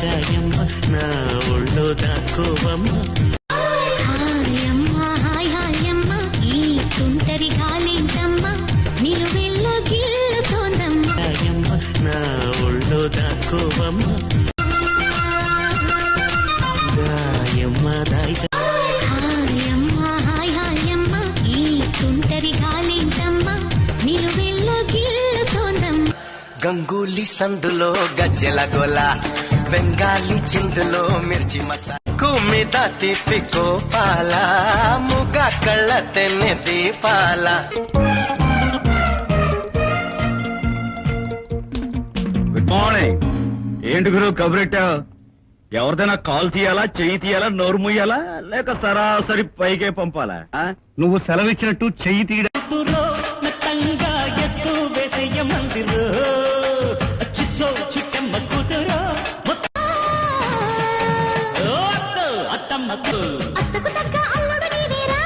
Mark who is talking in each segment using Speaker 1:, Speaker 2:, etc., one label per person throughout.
Speaker 1: గాయమ్మ నా ఒళ్ళో దాక్కోవమ్మ
Speaker 2: హాయమ్మ హాయమ్మ ఈ తుంటరి గాలింటమ్మ నిలువెల్లు గిల్లుతోందమ్మ
Speaker 1: గాయమ్మ నా ఒళ్ళో దాక్కోవమ్మ గాయమ్మ దాయి
Speaker 2: హాయమ్మ హాయమ్మ ఈ తుంటరి గాలింటమ్మ నిలువెల్లు గిల్లుతోందమ్మ
Speaker 3: గంగూలీ సందులో గజ్జెల గోలా. బెంగాలీ చిందులో మిర్చి మసాలా మీద తిప్పికో పాల ముగ కళ్ళ తెన్నె దీపాల.
Speaker 4: గుడ్ మార్నింగ్ ఏంటి గురు కబురెట్టావు ఎవరిదైనా కాల్ తీయాలా చెయ్యి తీయాలా నోరు ముయ్యాలా లేక సరాసరి పైకే పంపాలా? ఆ? నువ్వు సెలవిచ్చినట్టు చెయ్యి తీయడం?
Speaker 1: అత్తమ్మకు
Speaker 2: అత్తకు తగ్గ అల్లుడు నీవేరా?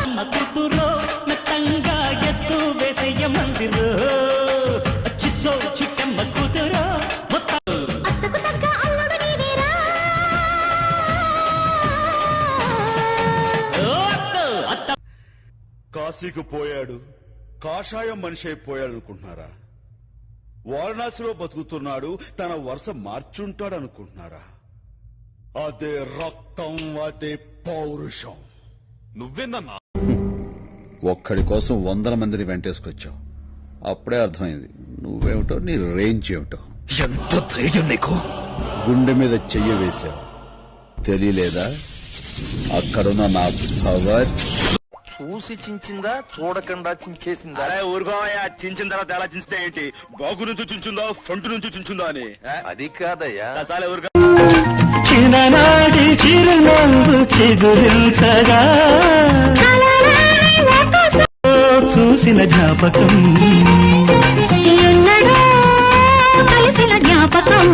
Speaker 1: అమ్మ కూతురో నట్టంగా ఎత్తు వేసేయ మందిరో. చిచ్చో చిక్కమ్మ కూతురో. మొత్తం.
Speaker 2: అత్తకు తగ్గ అల్లుడు నీవేరా?
Speaker 1: ఒత్తు అత్త
Speaker 5: కాశీకి పోయాడు. కాషాయం మనిషి అయిపోయాడు అనుకుంటున్నారా వారణాసిలో బతుకుతున్నాడు తన వరుస మార్చుంటాడు అనుకుంటున్నారా అదే రక్తం అదే పౌరుషం.
Speaker 6: నువ్వేందన్నా?
Speaker 7: ఒక్కడి కోసం వందల మందిని వెంటేసుకొచ్చావు. అప్పుడే అర్థమైంది. నువ్వేమిటో నీ రేంజ్ ఏమిటో.
Speaker 6: ఎంత ధైర్యం నీకు?
Speaker 7: గుండె మీద చెయ్యి వేశావు. తెలియలేదా? అక్కడున్న నా పవర్.
Speaker 8: చూసి చించిందా చూడకుండా చించేసిందా?
Speaker 4: అరే ఊరుకోయా చించిన తర్వాత ఎలా చించితే ఏంటి? బాగు నుంచి చించుందా ఫ్రంట్ నుంచి చించుందా అని?
Speaker 8: అది కాదయ్యా.
Speaker 4: చాలే ఊరుకో.
Speaker 1: చిన్ననాటి చిరునవ్వు చిగురించగా. చూసిన జ్ఞాపకం.
Speaker 2: కలిసిన జ్ఞాపకం.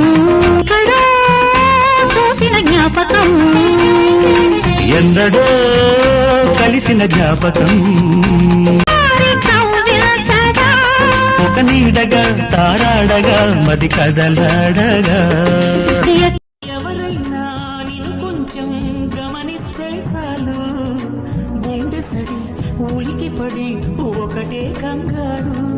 Speaker 2: చూసిన జ్ఞాపకం.
Speaker 1: ఎందడో కలిసిన జ్ఞాపకం. ఒక నీడగా తారాడగా మది కదలాడగా. ఉలికి పడి ఒకటే కంగారు.